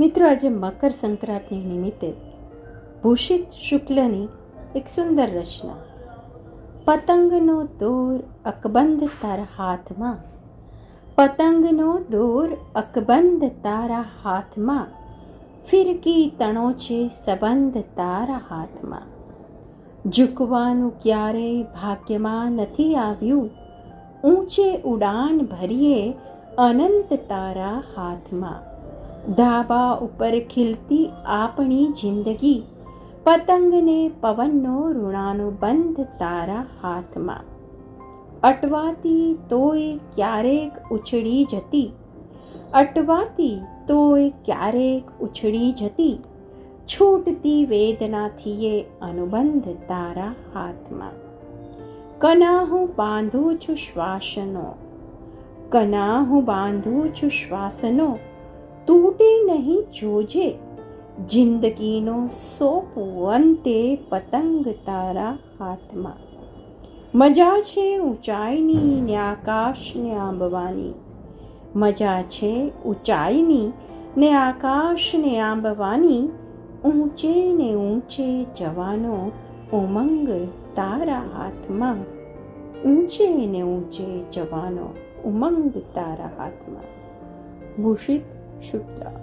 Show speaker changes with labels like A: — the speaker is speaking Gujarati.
A: મિત્રો, આજે મકર સંક્રાંતિ નિમિત્તે ભૂષિત શુક્લની એક સુંદર રચના. પતંગનો દોર અકબંધ તારા હાથમાં. પતંગનો દોર અકબંધ તારા હાથમાં. ફિરકી તણો છે સંબંધ તારા હાથમાં. ઝૂકવાનું ક્યારેય ભાગ્યમાં નથી આવ્યું. ઊંચે ઉડાન ભરીએ અનંત તારા હાથમાં. ધાબા ઉપર ખીલતી આપણી જિંદગી. પતંગને પવનનો ઋણાનુબંધ તારા હાથમાં. અટવાતી તોય ક્યારેક ઉછળી જતી. અટવાતી તોય ક્યારેક ઉછળી જતી. છૂટતી વેદનાથી એ અનુબંધ તારા હાથમાં. કના હું બાંધું છું શ્વાસનો. કના હું બાંધું છું શ્વાસનો. તૂટે નહીં જોજે. જિંદગીનો સોપું અંતે પતંગ તારા હાથમાં. મજા છે ઊંચાઈની ને આકાશને આંબવાની. મજા છે ઊંચાઈની ને આકાશને આંબવાની. ઊંચે ને ઊંચે જવાનો ઉમંગ તારા હાથમાં. ઊંચે ને ઊંચે જવાનો ઉમંગ તારા હાથમાં. ભૂષિત 是的。